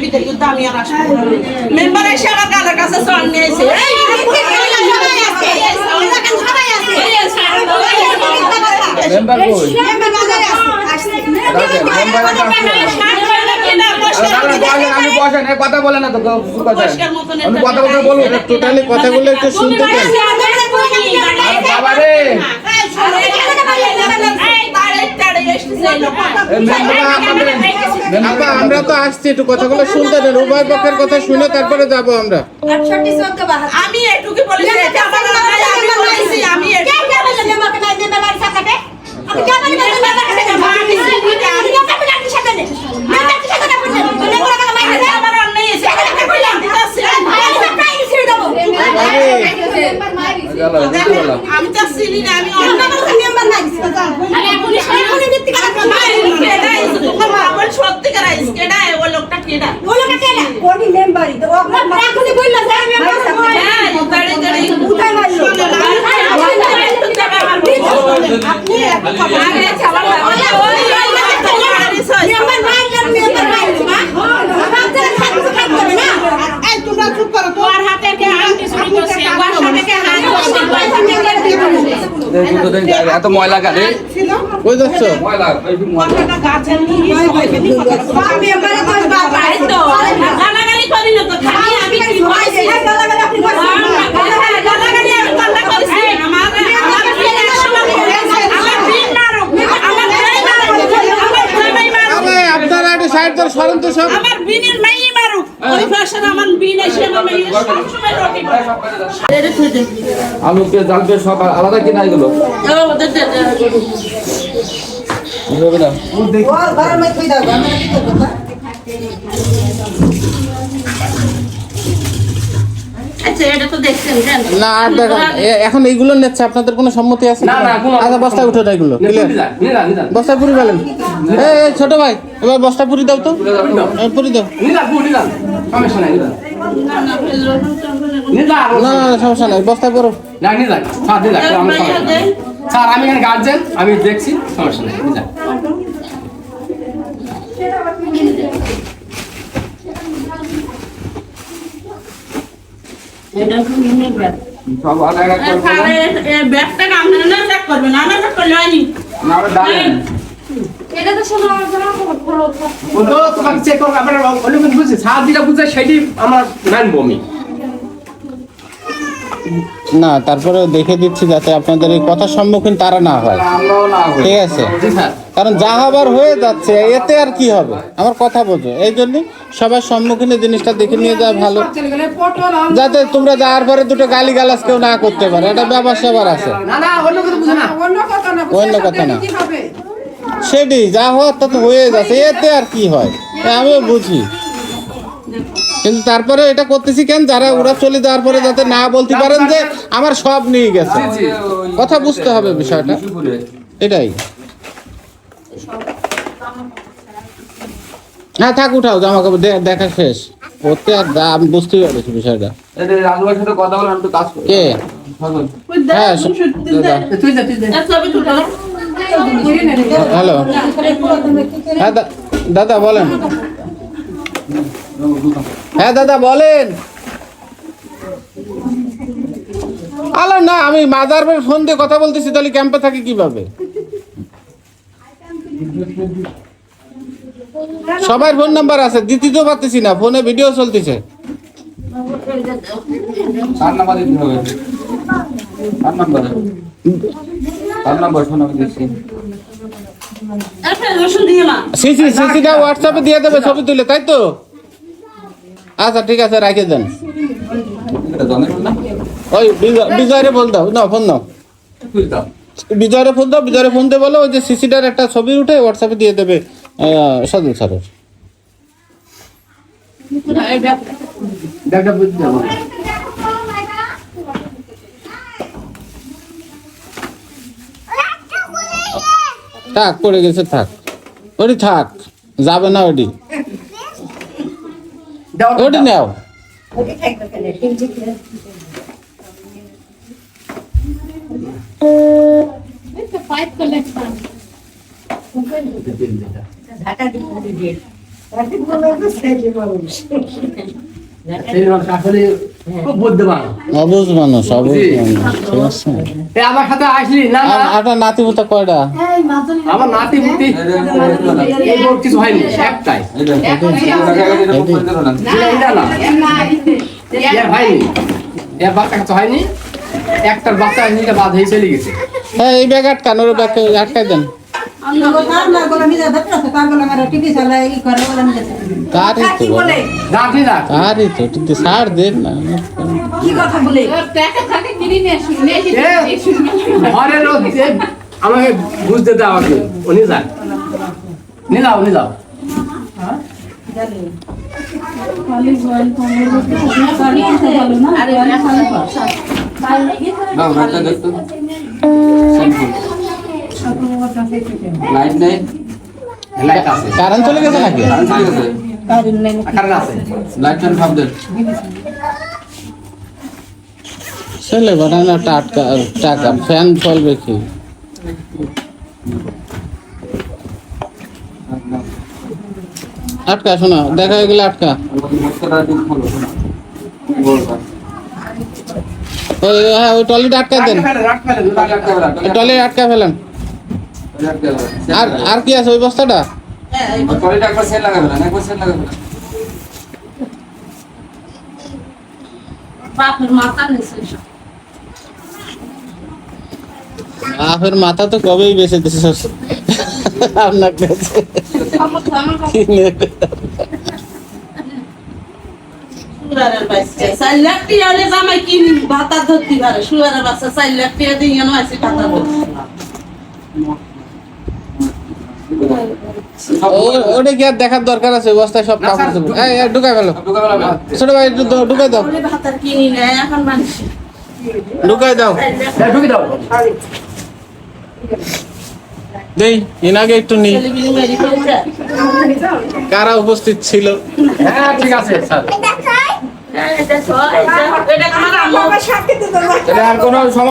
কিন্তু আমি আর আসব মেম্বার এসে আমার গালের কাছে চল নিয়েছে মেম্বার কই মেম্বার আপনি বসেন কথা বলেন না তো কথা আমি একটা কথা বলব টোটালি কথাগুলো একটু শুনতে বাবা রে মেম্বার আমাদের আপা আমরা তো আসছি একটু কথাগুলো শুনতে দেন। উভয় পক্ষের কথা শুনে তারপরে যাব আমরা। আমি এটুকু বলেছি আমি তো চিনি না আমি অন্যায় সত্যিকার আইস কেডা ও লোকটা কেডা হ্যাঁ তাড়ি তাড়ি তোর ভাই মারো আরে আপনারা একটু সাইড ধরে সরেন তো সব আমার বিনের মাইই মারুক ওই ভাষার আমার বিন এসে আমার মাইয়ের সবসময় রটি করে এরে তুই দে আলু পেঁয়াজ ডাল পেঁয়াজ সব আলাদা কিনা এগুলো? হবে না আচ্ছা এটা তো দেখছেন কেন না আর দেখেন এ- এখন এইগুলো নিচ্ছে আপনাদের কোনো সম্মতি আছে? না, না, আচ্ছা বস্তা উঠে দেয় এগুলো ক্লিয়ার নিলাম নিলাম। বস্তা পুরি ফেলেন। এই ছোট ভাই এবার বস্তা পুরি দাও তো। পুরি দাও না না না, সমস্যা নাই বস্তা করো স্যার আমি এখানে গার্জেন আমি দেখছি সমস্যা নেই এটা বিনের ব্যাগ। সব আলাদা করে এই ব্যাগটা আপনারা না চেক করবেন আমরা চেক করলে হয়নি। না তো তোমাকে চেক করব আপনার কিছু বুঝছি। স্যার যেটা বুঝছে সেটি আমার মানবো আমি। না তারপরে দেখে দিচ্ছি যাতে আপনাদের এই কথার সম্মুখীন তারা না হয়। ঠিক আছে? কারণ যা হবার হয়ে যাচ্ছে এতে আর কি হবে? আমার কথা বোঝো। এই জন্য সবার সম্মুখীনে জিনিসটা দেখে নিয়ে যাওয়া ভালো। যাতে তোমরা যাওয়ার পরে দুটো গালি গালাজ কেউ না করতে পারে। এটা ব্যাপার স্যাপার আছে। না না অন্য কিছু বুঝে না। অন্য কথা না সেটি যা হওয়ার তা তো হয়ে যাচ্ছে। এতে আর কি হয়? আমিও বুঝি। কিন্তু তারপরে এটা করতেছি কেন? যারা ওরা চলে যাওয়ার পরে যাতে না বলতে পারেন যে আমার সব নিয়ে গেছে। কথা বুঝতে হবে বিষয়টা। এটাই। হ্যাঁ থাক উঠাও জামা কাপড় দেখা শেষ। করতে আর দা- আমি বুঝতেই পারছি বিষয়টা। সাথে কথা বলে আমি কাজ কে? হ্যাঁ হ্যালো হ্যাঁ দা- দাদা বলেন। হ্যাঁ দাদা, বলেন। আলো না, আমি মাদার ফোন দিয়ে কথা বলতেছি, তাহলে ক্যাম্পে থাকি কীভাবে? সবার ফোন নাম্বার আছে দিতে তো পারতেছি না ফোনে ভিডিও চলতেছে। নাম্বার নাম্বার কার নাম্বার শোনা দিচ্ছি একটা রসুন দিয়ে না সিসি সিসিটা হোয়াটসঅ্যাপে দিয়ে দেবে তাই তো? আচ্ছা ঠিক আছে, রাখে ওই দাও ফোন দাও ফোন দাও বলো যে সিসিটার একটা ছবি উঠে হোয়াটসঅ্যাপে দিয়ে দেবে সদল স্যারের ব্যাগটা বুঝতে যাব থাক পড়ে গেছে থাক। ওটি থাক যাবে না ওটি। ওটি নাও। আসলে খুব মানুষ অবুঝ মানুষ ঠিক আছে। এ আমার সাথে আসলি? না আর না আপনার নাতি পুতা কয়টা আমার নাতি। এই কিছু হয়নি একটাই। এটা হয়নি। এর বাচ্চা কাছে হয়নি। একটার বাচ্চা নিতে বাদ হয়ে চলে গেছে। হ্যাঁ এই ব্যাগ আটকান ওর ব্যাগ আটকাই দেন। কারই তো বাবা, রাখি রাখ কারই তো একটু ছাড় দেন না কি কথা বলে টাকা থাকে কিনে নিয়ে আসুন নিয়ে এসে এ, ঘরের লোক যে আমাকে বুঝতে দাও আপনি উনি যান নিলাও নিলাও লাইট নেই লাইট আছে। কারেন্ট চলে গেছে নাকি? কারেন্ট চলে গেছে। কারেন্ট আছে। লাইট ফ্যান ভাব দেন ছেলে বানানো টাটকা টাকা। ফ্যান চলবে কি? আটকা শোনা দেখা হয়ে গেলে আটকা। ওই হ্যাঁ ওই টলিটা আটকা দেন। রাখ ফেলেন, রাখ ফেলেন, রাখ ফেলেন। টলি আটকা ফেলেন। আর আর কি আছে ওই বস্তাটা? বাপের মাথা তো কবেই বেঁচে দিছে আপনার কাছে ভাতা ধরতে পারে। সুগারের বাচ্চা চার লাখ দিয়ে আছে ভাতা ধরতে ও- ওটা কি আর দেখার দরকার আছে? বস্তায় সব কাপড়। এই, এই, ঢুকাই ফেলো। ছোট ভাই একটু দাও, ঢুকাই দাও। ঢুকাই দাও। ঢুকে দাও। দেই এনাকে একটু নি। কারা উপস্থিত ছিল? হ্যাঁ ঠিক আছে স্যার। এটা আর কোনো সমস্যা